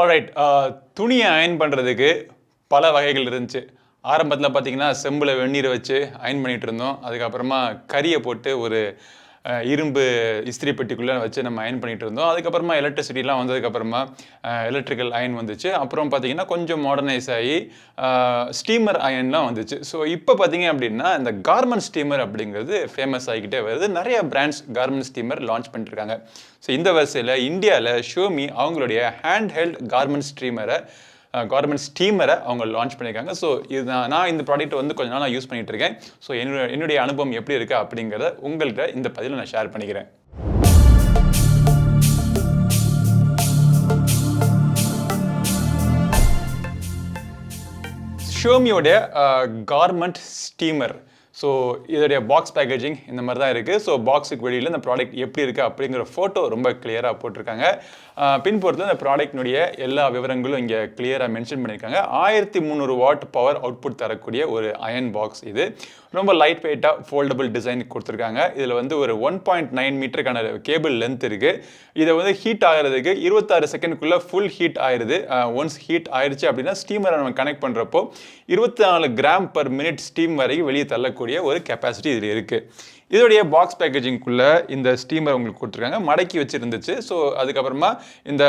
Alright uh, துணியை iron பண்ணுறதுக்கு பல வகைகள் இருந்துச்சு. ஆரம்பத்தில் பார்த்தீங்கன்னா செம்பில் வெந்நீரை வச்சு அயன் பண்ணிகிட்டு இருந்தோம். அதுக்கப்புறமா கறியை போட்டு ஒரு இரும்பு இஸ்திரி பெட்டிக்குள்ளே வச்சு நம்ம அயன் பண்ணிட்டு இருந்தோம். அதுக்கப்புறமா எலக்ட்ரிசிட்டிலாம் வந்ததுக்கப்புறமா எலக்ட்ரிக்கல் அயன் வந்துச்சு. அப்புறம் பார்த்தீங்கன்னா கொஞ்சம் மாடர்னைஸ் ஆகி ஸ்டீமர் அயன்லாம் வந்துச்சு. ஸோ இப்போ பார்த்தீங்க அப்படின்னா இந்த கார்மெண்ட் ஸ்டீமர் அப்படிங்கிறது ஃபேமஸ் ஆகிக்கிட்டே வருது. நிறைய பிராண்ட்ஸ் கார்மெண்ட் ஸ்டீமர் லான்ச் பண்ணிட்டுருக்காங்க ஸோ இந்த வரிசையில் இந்தியாவில் ஷோமி அவங்களுடைய ஹேண்ட் ஹெல்ட் கார்மெண்ட் ஸ்டீமரை கவர்மெண்ட் ஸ்டீமரை அவங்க லான்ச் பண்ணியிருக்காங்க. ஸோ இது நான் நான் இந்த ப்ராடக்ட் வந்து கொஞ்ச நாளாக யூஸ் பண்ணிகிட்டு இருக்கேன் ஸோ என்னுடைய என்னுடைய அனுபவம் எப்படி இருக்குது அப்படிங்கிறத உங்கள்கிட்ட இந்த பதிவில் நான் ஷேர் பண்ணிக்கிறேன். ஷோமியோடைய கார்மெண்ட் ஸ்டீமர் ஸோ இதோடைய பாக்ஸ் பேக்கேஜிங் இந்த மாதிரி தான் இருக்குது ஸோ பாக்ஸுக்கு வெளியில் இந்த ப்ராடக்ட் எப்படி இருக்குது அப்படிங்கிற ஃபோட்டோ ரொம்ப கிளியராக போட்டிருக்காங்க. அஹ், பின்புறத்தில் இந்த ப்ராடக்ட்னுடைய எல்லா விவரங்களும் இங்கே கிளியராக மென்ஷன் பண்ணியிருக்காங்க. ஆயிரத்தி முந்நூறு வாட் பவர் அவுட்புட் தரக்கூடிய ஒரு அயன் பாக்ஸ் இது. ரொம்ப லைட் வெயிட்டாக ஃபோல்டபுள் டிசைன் கொடுத்துருக்காங்க. இதில் வந்து ஒரு ஒன் பாயிண்ட் நைன் மீட்டருக்கான கேபிள் லென்த் இருக்குது இதை வந்து ஹீட் ஆகிறதுக்கு இருபத்தாறு செகண்ட்குள்ளே ஃபுல் ஹீட் ஆயிடுது ஒன்ஸ் ஹீட் ஆயிடுச்சு அப்படின்னா ஸ்டீமரை நம்ம கனெக்ட் பண்ணுறப்போ இருபத்தி நாலு கிராம் பர் மினிட் ஸ்டீம் வரைக்கும் வெளியே தள்ளக்கூடிய ஒரு கெப்பாசிட்டி இதில் இருக்குது இதோடைய பாக்ஸ் பேக்கேஜிங்குள்ளே இந்த ஸ்டீமர் உங்களுக்கு கொடுத்துருக்காங்க. மடக்கி வச்சுருந்துச்சு. ஸோ அதுக்கப்புறமா இந்த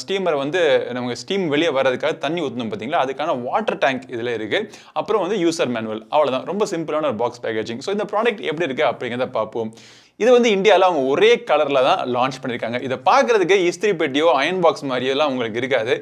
ஸ்டீமரை வந்து நமக்கு ஸ்டீம் வெளியே வர்றதுக்காக தண்ணி ஊற்றணும் பார்த்தீங்களா? அதுக்கான வாட்டர் டேங்க் இதில் இருக்குது அப்புறம் வந்து யூசர் மேனுவல் அவ்வளோதான் ரொம்ப சிம்பிளான ஒரு பாக்ஸ் பேக்கேஜிங் ஸோ இந்த ப்ராடக்ட் எப்படி இருக்குது அப்படிங்கிறத பார்ப்போம். இது வந்து இந்தியாவில் அவங்க ஒரே கலரில் தான் லான்ச் பண்ணியிருக்காங்க. இதை பார்க்குறதுக்கு இஸ்திரி பெட்டியோ அயன் பாக்ஸ் மாதிரியெல்லாம் உங்களுக்கு இருக்காது.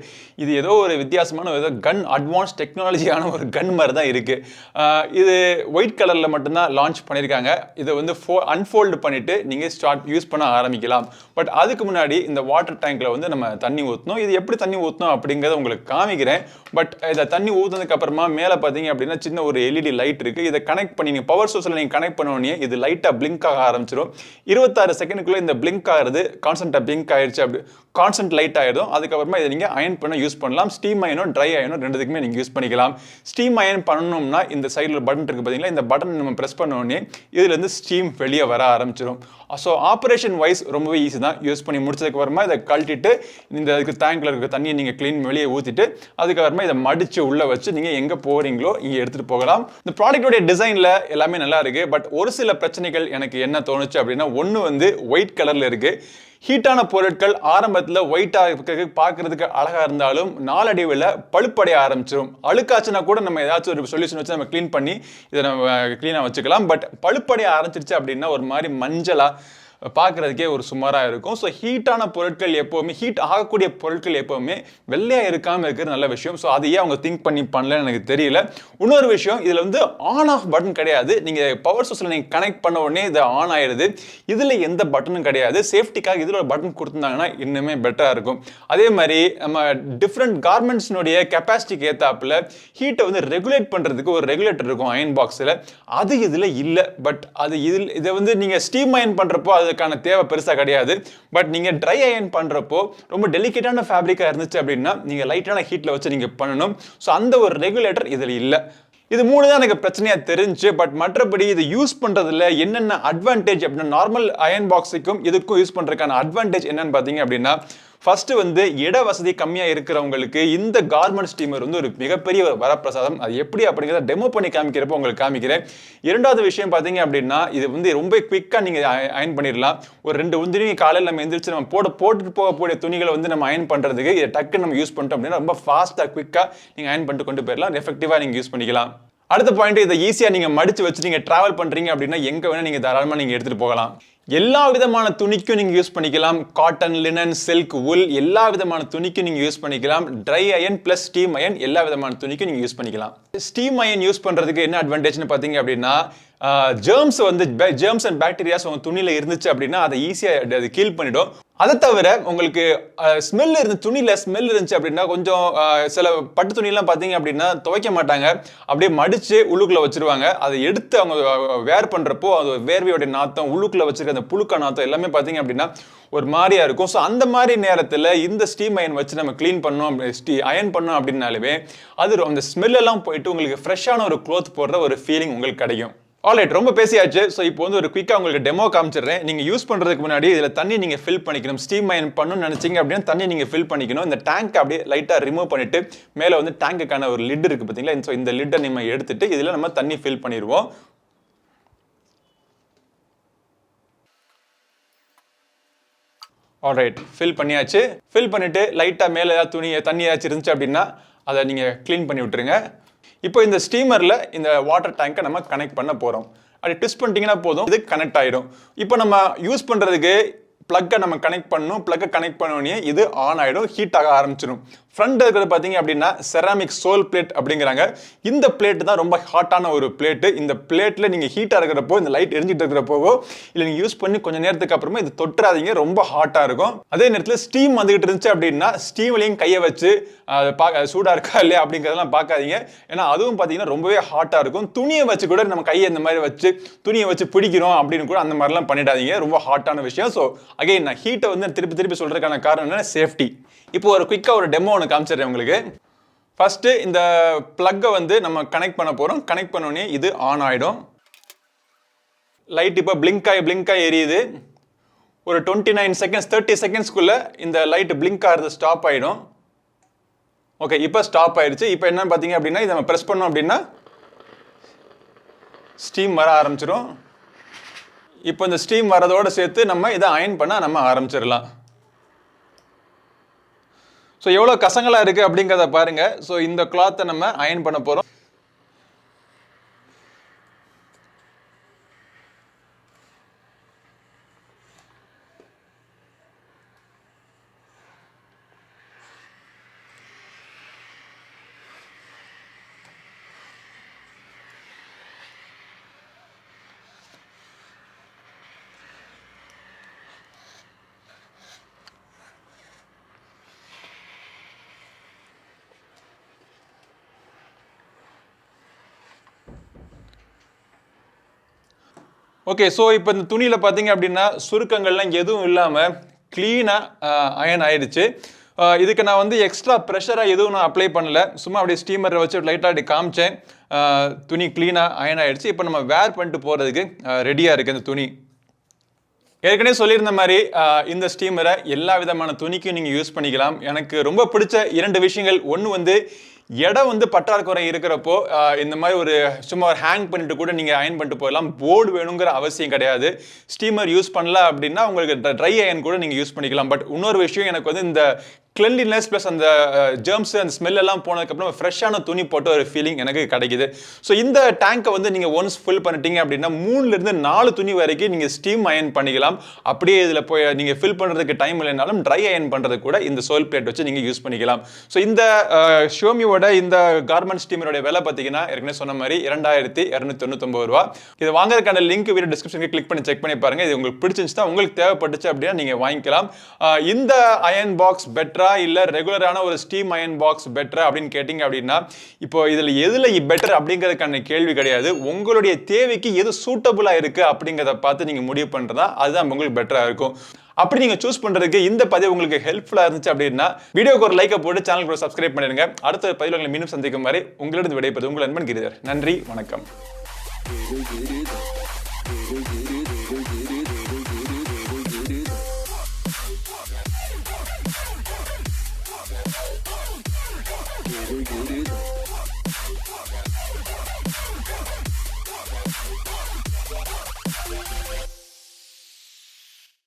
இது ஏதோ ஒரு வித்தியாசமான ஏதோ கன் அட்வான்ஸ் டெக்னாலஜியான ஒரு கன் மாதிரி தான் இருக்குது இது ஒயிட் கலரில் மட்டும்தான் லான்ச் பண்ணியிருக்காங்க. இதை வந்து ஃபோ அன்ஃபோல்டு பண்ணிவிட்டு நீங்கள் ஸ்டார்ட் யூஸ் பண்ண ஆரம்பிக்கலாம். பட் அதுக்கு முன்னாடி இந்த வாட்டர் டேங்க்கில் வந்து நம்ம தண்ணி ஊற்றணும் இது எப்படி தண்ணி ஊற்றணும் அப்படிங்கிறத உங்களுக்கு காமிக்கிறேன். பட் இதை தண்ணி ஊற்றுனதுக்கு அப்புறமா மேலே பார்த்தீங்க அப்படின்னா சின்ன ஒரு எல்இடி லைட் இருக்குது இதை கனெக்ட் பண்ணி நீங்கள் பவர் சோர்ஸில் நீங்கள் கனெக்ட் பண்ணோடனே இது லைட்டாக பிளிங்க் ஆக ஆரம்பிச்சிடும் இருபத்தாறு செகண்டுக்குள்ளே இந்த பிளிங்க் ஆகிறது கான்சன்ட்டாக பிளிங்க் ஆயிடுச்சு அப்படி கான்சன்ட் லைட் ஆகிடும் அதுக்கப்புறமா இதை நீங்கள் அயன் பண்ண யூஸ் பண்ணலாம். ஸ்டீம் அயனும் ட்ரை அயனும் ரெண்டுத்துக்குமே நீங்கள் யூஸ் பண்ணிக்கலாம். ஸ்டீம் அயன் பண்ணணும்னா இந்த சைடில் பட்டன் இருக்குது பார்த்தீங்களா இந்த பட்டன் நம்ம ப்ரெஸ் பண்ண உடனே இதுலேருந்து ஸ்டீம் வெளியே வர ஆரம்பிச்சிடும் ஸோ ஆப்ரேஷன் வைஸ் ரொம்பவே ஈஸி தான். யூஸ் பண்ணி முடிச்சதுக்கு அப்புறமா இதை கழட்டிட்டு இந்த இதுக்கு டேங்க்ல இருக்க தண்ணியை நீங்கள் க்ளீன் வெளியே ஊற்றிட்டு அதுக்கப்புறமா இதை மடித்து உள்ளே வச்சு நீங்கள் எங்கே போகிறீங்களோ இங்கே எடுத்துகிட்டு போகலாம். இந்த ப்ராடக்டோடைய டிசைனில் எல்லாமே நல்லா இருக்குது பட் ஒரு சில பிரச்சனைகள் எனக்கு என்ன தோணுச்சு அப்படின்னா ஒன்று வந்து ஒயிட் கலரில் இருக்குது ஹீட்டான பொருட்கள் ஆரம்பத்தில் ஒயிட்டாக பார்க்கறதுக்கு அழகாக இருந்தாலும் நாளடைவில் பழுப்படைய ஆரம்பிச்சிடும் அழுக்காச்சுன்னா கூட நம்ம ஏதாச்சும் ஒரு சொல்யூஷன் வச்சு நம்ம க்ளீன் பண்ணி இதை நம்ம க்ளீனாக வச்சுக்கலாம். பட் பழுப்படைய ஆரம்பிச்சிருச்சு அப்படின்னா ஒரு மாதிரி மஞ்சளாக பார்க்குறதுக்கே ஒரு சுமாராக இருக்கும். ஸோ ஹீட்டான பொருட்கள் எப்போவுமே ஹீட் ஆகக்கூடிய பொருட்கள் எப்போவுமே வெள்ளையாக இருக்காமல் இருக்கிறது நல்ல விஷயம். ஸோ அதையே அவங்க திங்க் பண்ணி பண்ணலன்னு எனக்கு தெரியல. இன்னொரு விஷயம் இதில் வந்து ஆன் ஆஃப் பட்டன் கிடையாது. நீங்கள் பவர் சோர்ஸில் நீங்கள் கனெக்ட் பண்ண உடனே இது ஆன் ஆயிடுது. இதில் எந்த பட்டனும் கிடையாது. சேஃப்டிக்காக இதில் ஒரு பட்டன் கொடுத்துருந்தாங்கன்னா இன்னுமே பெட்டராக இருக்கும். அதே மாதிரி நம்ம டிஃப்ரெண்ட் கார்மெண்ட்ஸினுடைய கெப்பாசிட்டிக்கு ஏற்றாப்புல ஹீட்டை வந்து ரெகுலேட் பண்ணுறதுக்கு ஒரு ரெகுலேட்டர் இருக்கும் அயன் பாக்ஸில் அது இதில் இல்லை. பட் அது இதில் இதை வந்து நீங்கள் ஸ்டீம் அயன் பண்ணுறப்போ அதுக்கான தேவை பெருசாக கிடையாது. பட் நீங்கள் ட்ரை அயன் பண்ணுறப்போ ரொம்ப டெலிகேட்டான ஃபேப்ரிக்காக இருந்துச்சு அப்படின்னா நீங்கள் லைட்டான ஹீட்டில் வச்சு நீங்கள் பண்ணணும். ஸோ அந்த ஒரு ரெகுலேட்டர் இதில் இல்லை. இது மூணு தான் எனக்கு பிரச்சனையாக தெரிஞ்சு பட் மற்றபடி இது யூஸ் பண்ணுறதுல என்னென்ன அட்வான்டேஜ் அப்படின்னா நார்மல் அயன் பாக்ஸுக்கும் இதுக்கும் யூஸ் பண்ணுறதுக்கான அட்வான்டேஜ் என்னன்னு பார்த்தீங்க அப்படின்னா ஃபர்ஸ்ட் வந்து இட வசதி கம்மியாக இருக்கிறவங்களுக்கு இந்த கார்மெண்ட் ஸ்டீமர் வந்து ஒரு மிகப்பெரிய ஒரு வரப்பிரசாதம். அது எப்படி அப்படிங்கிறத டெமோ பண்ணி காமிக்கிறப்போ உங்களுக்கு காமிக்கிறேன். இரண்டாவது விஷயம் பார்த்தீங்க அப்படின்னா இது வந்து ரொம்ப குவிக்காக நீங்கள் அயன் பண்ணிடலாம் ஒரு ரெண்டு உந்திரி காலையில் நம்ம எந்திரிச்சு நம்ம போட போட்டுட்டு போகக்கூடிய துணிகளை வந்து நம்ம அயன் பண்ணுறதுக்கு இதை டக்குன்னு நம்ம யூஸ் பண்ணிட்டோம் அப்படின்னா ரொம்ப ஃபாஸ்ட்டாக குவிக்காக நீங்கள் அயன் பண்ணிட்டு கொண்டு போயிடலாம் எஃபெக்டிவாக நீங்கள் யூஸ் பண்ணிக்கலாம். அடுத்த பாயிண்ட் இதை ஈஸியாக நீங்கள் மடித்து வச்சு நீங்கள் ட்ராவல் பண்ணுறீங்க அப்படின்னா எங்கே வேணால் நீங்கள் தாராளமாக நீங்கள் எடுத்துகிட்டு போகலாம். எல்லா விதமான துணிக்கும் நீங்கள் யூஸ் பண்ணிக்கலாம். காட்டன் லினன் சில்க் உல் எல்லா விதமான துணிக்கும் நீங்கள் யூஸ் பண்ணிக்கலாம். Dry iron plus steam iron எல்லா விதமான துணிக்கும் நீங்கள் யூஸ் பண்ணிக்கலாம். ஸ்டீம் அயன் யூஸ் பண்ணுறதுக்கு என்ன அட்வான்டேஜ்னு பார்த்தீங்க அப்படின்னா ஜேர்ம்ஸ் வந்து ஜேர்ம்ஸ் அண்ட் பாக்டீரியாஸ் உங்கள் துணியில் இருந்துச்சு அப்படின்னா அதை ஈஸியாக அது கீல் பண்ணிடும். அதை தவிர உங்களுக்கு ஸ்மெல் இருந்து துணியில் ஸ்மெல் இருந்துச்சு அப்படின்னா கொஞ்சம் சில பட்டு துணியெல்லாம் பார்த்தீங்க அப்படின்னா துவைக்க மாட்டாங்க. அப்படியே மடித்து உள்ளுக்குள்ளே வச்சிருவாங்க. அதை எடுத்து அவங்க வேர் பண்ணுறப்போ அது வேர்வையோடைய நாத்தம் உள்ளுக்குள்ளே வச்சுருக்க அந்த புழுக்க நாத்தம் எல்லாமே பார்த்தீங்க அப்படின்னா ஒரு மாதிரியாக இருக்கும். ஸோ அந்த மாதிரி நேரத்தில் இந்த ஸ்டீம் அயன் வச்சு நம்ம க்ளீன் பண்ணோம் அப்படி ஸ்டீ அயன் பண்ணோம் அப்படின்னாலுமே அது அந்த ஸ்மெல்லெல்லாம் போயிட்டு உங்களுக்கு ஃப்ரெஷ்ஷான ஒரு க்ளோத் போடுற ஒரு ஃபீலிங் உங்களுக்கு கிடைக்கும். ஆல்ரைட் ரொம்ப பேசியாச்சு. ஸோ இப்போ வந்து ஒரு குயிக்காக உங்களுக்கு டெமோ காமிச்சிடுறேன். நீங்கள் யூஸ் பண்ணுறதுக்கு முன்னாடி இதில் தண்ணி நீங்கள் ஃபில் பண்ணிக்கணும். ஸ்டீம் மைன் பண்ணணும்னு நினச்சிங்க அப்படின்னா தண்ணி நீங்கள் ஃபில் பண்ணிக்கணும். இந்த டேங்க் அப்படியே லைட்டாக ரிமூவ் பண்ணிவிட்டு மேலே வந்து டேங்க்குக்கான ஒரு லிட் இருக்குது பார்த்தீங்களா? ஸோ இந்த லிட்டை நம்ம எடுத்துகிட்டு இதில் நம்ம தண்ணி ஃபில் பண்ணிடுவோம். ஆல்ரைட் ஃபில் பண்ணியாச்சு. ஃபில் பண்ணிவிட்டு லைட்டாக மேலே ஏதாவது துணி தண்ணி ஏதாச்சும் இருந்துச்சு அப்படின்னா அதை நீங்கள் க்ளீன் பண்ணி விட்டுருங்க. இப்போ இந்த ஸ்டீமரில் இந்த வாட்டர் டேங்கை நம்ம கனெக்ட் பண்ண போகிறோம் அப்படி ட்விஸ்ட் பண்ணிட்டீங்கன்னா போதும். இது கனெக்ட் ஆகிடும் இப்போ நம்ம யூஸ் பண்ணுறதுக்கு ப்ளக்கை நம்ம கனெக்ட் பண்ணணும் ப்ளக்கை கனெக்ட் பண்ணோடனே இது ஆன் ஆகிடும் ஹீட் ஆக ஆரம்பிச்சிடும் ஃப்ரண்ட் இருக்கிறது பார்த்தீங்க அப்படின்னா செராமிக் சோல் பிளேட் அப்படிங்கிறாங்க. இந்த பிளேட் தான் ரொம்ப ஹாட்டான ஒரு பிளேட்டு இந்த பிளேட்டில் நீங்கள் ஹீட்டாக இருக்கிறப்போ இந்த லைட் எரிஞ்சிட்டு இருக்கிறப்போ இல்லை நீங்கள் யூஸ் பண்ணி கொஞ்சம் நேரத்துக்கு அப்புறமா இது தொட்டுறாதீங்க ரொம்ப ஹாட்டாக இருக்கும். அதே நேரத்தில் ஸ்டீம் வந்துகிட்டு இருந்துச்சு அப்படின்னா ஸ்டீம்லையும் கையை வச்சு பார்க்க சூடாக இருக்கா இல்லையா அப்படிங்கிறதெல்லாம் பார்க்காதீங்க. ஏன்னா அதுவும் பார்த்தீங்கன்னா ரொம்பவே ஹாட்டாக இருக்கும். துணியை வச்சு கூட நம்ம கையை இந்த மாதிரி வச்சு துணியை வச்சு பிடிக்கிறோம் அப்படின்னு கூட அந்த மாதிரிலாம் பண்ணிடாதீங்க. ரொம்ப ஹாட்டான விஷயம். ஸோ அகைன் நான் ஹீட்டை வந்து திருப்பி திருப்பி சொல்கிறதுக்கான காரணம் என்னென்னா சேஃப்டி இப்போ ஒரு குயிக்காக ஒரு டெமோ ஒன்று காமிச்சிடுறேன் உங்களுக்கு. ஃபஸ்ட்டு இந்த ப்ளக்கை வந்து நம்ம கனெக்ட் பண்ண போகிறோம் கனெக்ட் பண்ணோடனே இது ஆன் ஆகிடும் லைட் இப்போ பிளிங்க் ஆகி பிளிங்க் ஆகி எரியுது. ஒரு டுவெண்ட்டி நைன் செகண்ட்ஸ் தேர்ட்டி செகண்ட்ஸ்க்குள்ளே இந்த லைட்டு பிளிங்க் ஆகிறது ஸ்டாப் ஆகிடும் ஓகே இப்போ ஸ்டாப் ஆயிடுச்சு இப்போ என்ன பார்த்தீங்க அப்படின்னா இதை நம்ம ப்ரெஸ் பண்ணோம் அப்படின்னா ஸ்டீம் வர ஆரம்பிச்சிடும் இப்போ இந்த ஸ்டீம் வரதோடு சேர்த்து நம்ம இதை அயன் பண்ண நம்ம ஆரம்பிச்சிடலாம். ஸோ எவ்வளோ கசங்களாக இருக்குது அப்படிங்கிறத பாருங்கள் ஸோ இந்த கிளாத்தை நம்ம அயன் பண்ண போகிறோம் ஓகே ஸோ இப்போ இந்த துணியில் பார்த்தீங்க அப்படின்னா சுருக்கங்கள்லாம் எதுவும் இல்லாமல் க்ளீனாக அயன் ஆயிடுச்சு. இதுக்கு நான் வந்து எக்ஸ்ட்ரா ப்ரெஷராக எதுவும் நான் அப்ளை பண்ணல. சும்மா அப்படியே ஸ்டீமரை வச்சு லைட்டாக அப்படி காமிச்சேன். துணி க்ளீனாக அயன் ஆகிடுச்சு இப்போ நம்ம வேர் பண்ணிட்டு போகிறதுக்கு ரெடியாக இருக்குது இந்த துணி. ஏற்கனவே சொல்லியிருந்த மாதிரி இந்த ஸ்டீமரை எல்லா விதமான துணிக்கும் நீங்கள் யூஸ் பண்ணிக்கலாம். எனக்கு ரொம்ப பிடிச்ச இரண்டு விஷயங்கள். ஒன்று வந்து இடம் வந்து பற்றாக்குறை இருக்கிறப்போ இந்த மாதிரி ஒரு சும்மா ஒரு ஹேங் பண்ணிட்டு கூட நீங்கள் அயன் பண்ணிட்டு போகலாம் போர்டு வேணுங்கிற அவசியம் கிடையாது. ஸ்டீமர் யூஸ் பண்ணல அப்படின்னா உங்களுக்கு ட்ரை அயன் கூட நீங்கள் யூஸ் பண்ணிக்கலாம். பட் இன்னொரு விஷயம் எனக்கு வந்து இந்த கிளென்லினஸ் ப்ளஸ் அந்த ஜெர்ம்ஸ் அந்த ஸ்மெல் எல்லாம் போனதுக்கப்புறம் ஃப்ரெஷ்ஷான துணி போட்டு ஒரு ஃபீலிங் எனக்கு கிடைக்குது. ஸோ இந்த டேங்கை வந்து நீங்கள் ஒன்ஸ் ஃபில் பண்ணிட்டீங்க அப்படின்னா மூணுலேருந்து நாலு துணி வரைக்கும் நீங்கள் ஸ்டீம் அயன் பண்ணிக்கலாம். அப்படியே இதில் போய் uh, நீங்கள் ஃபில் பண்ணுறதுக்கு டைம் இல்லைனாலும் ட்ரை அயன் பண்ணுறது கூட இந்த சோல் பிளேட் வச்சு நீங்கள் யூஸ் பண்ணிக்கலாம். ஸோ இந்த uh, ஷோமியோட இந்த கார்மெண்ட் ஸ்டீமரோட விலை பார்த்தீங்கன்னா ஏற்கனவே சொன்ன மாதிரி இரண்டாயிரத்தி இரநூத்தி தொண்ணூத்தொம்பது ரூபா. இது வாங்குறதுக்கான லிங்க் வீடியோ டிஸ்கிரிப்ஷனுக்கு கிளிக் பண்ணி செக் பண்ணி பாருங்கள் இது உங்களுக்கு பிடிச்சிருந்துச்சுன்னா உங்களுக்கு தேவைப்பட்டுச்சு அப்படின்னா நீங்கள் வாங்கிக்கலாம். Uh, இந்த அயன் பாக்ஸ் பெட்டராக பெட்டரா இல்லை ரெகுலரான ஒரு ஸ்டீம் அயன் பாக்ஸ் பெட்டரா அப்படின்னு கேட்டிங்க அப்படின்னா இப்போ இதில் எதில் பெட்டர் அப்படிங்கிறதுக்கான கேள்வி கிடையாது. உங்களுடைய தேவைக்கு எது சூட்டபுளாக இருக்குது அப்படிங்கிறத பார்த்து நீங்கள் முடிவு பண்ணுறதா அதுதான் உங்களுக்கு பெட்டராக இருக்கும். அப்படி நீங்கள் சூஸ் பண்ணுறதுக்கு இந்த பதிவு உங்களுக்கு ஹெல்ப்ஃபுல்லாக இருந்துச்சு அப்படின்னா வீடியோக்கு ஒரு லைக்கை போட்டு சேனலுக்கு சப்ஸ்கிரைப் பண்ணிடுங்க. அடுத்த பதிவில் உங்களை மீண்டும் சந்திக்கும் வரை உங்களிடம் விடைபெறுவது உங்கள் நண்பன் கிரிதர். நன்றி வணக்கம்.